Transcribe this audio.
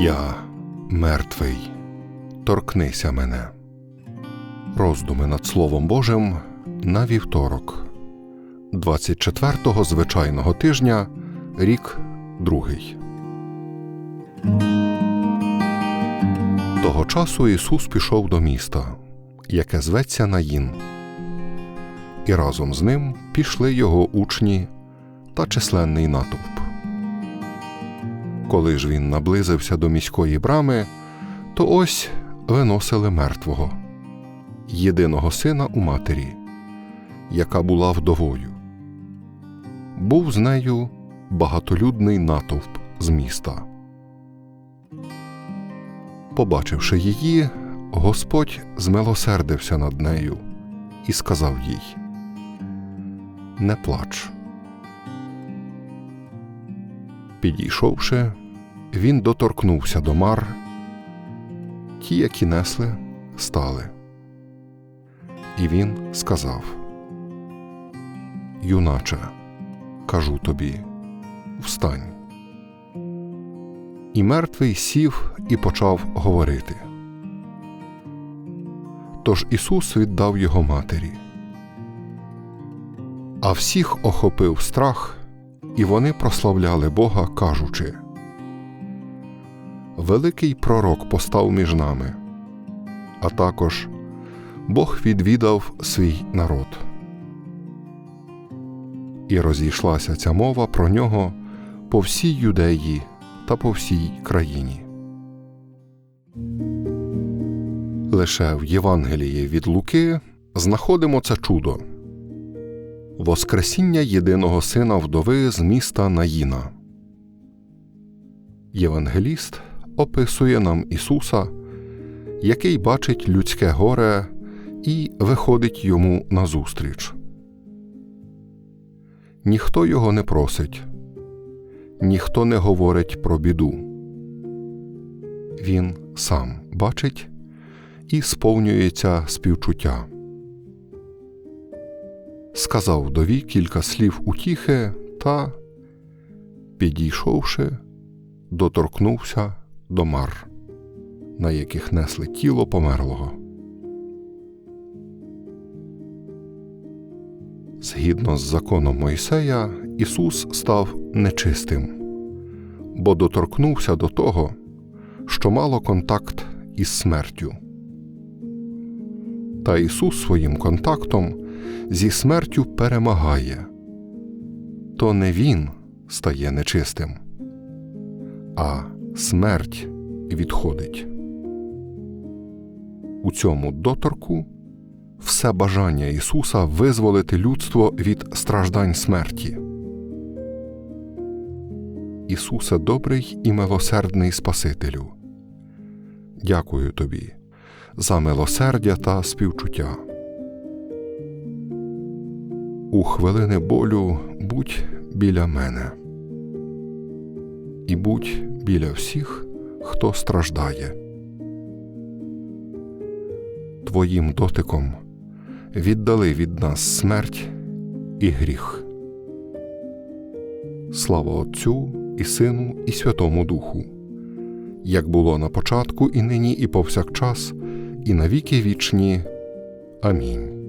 Я мертвий, торкнися мене. Роздуми над Словом Божим на вівторок, 24-го звичайного тижня, рік другий. Того часу Ісус пішов до міста, яке зветься Наїн, і разом з ним пішли його учні та численний натовп. Коли ж він наблизився до міської брами, то ось виносили мертвого, єдиного сина у матері, яка була вдовою. Був з нею багатолюдний натовп з міста. Побачивши її, Господь змилосердився над нею і сказав їй: Не плач. Підійшовши, він доторкнувся до мар. Ті, які несли, стали. І він сказав: Юначе, кажу тобі, встань. І мертвий сів і почав говорити. Тож Ісус віддав його матері. А всіх охопив страх, і вони прославляли Бога, кажучи: Великий пророк постав між нами, а також Бог відвідав свій народ. І розійшлася ця мова про нього по всій юдеї та по всій країні. Лише в Євангелії від Луки знаходимо це чудо Воскресіння єдиного сина вдови з міста Наїна. Євангеліст описує нам Ісуса, який бачить людське горе і виходить йому назустріч. Ніхто його не просить, ніхто не говорить про біду. Він сам бачить і сповнюється співчуття. Сказав вдові кілька слів утіхи та, підійшовши, доторкнувся до мар, на яких несли тіло померлого. Згідно з законом Мойсея, Ісус став нечистим, бо доторкнувся до того, що мало контакт із смертю. Та Ісус своїм контактом зі смертю перемагає, то не Він стає нечистим, а смерть відходить. У цьому доторку все бажання Ісуса визволити людство від страждань смерті. Ісусе добрий і милосердний Спасителю. Дякую тобі за милосердя та співчуття. У хвилини болю будь біля мене і будь біля всіх, хто страждає. Твоїм дотиком віддали від нас смерть і гріх. Слава Отцю і Сину, і Святому Духу, як було на початку, і нині, і повсякчас, і навіки вічні. Амінь.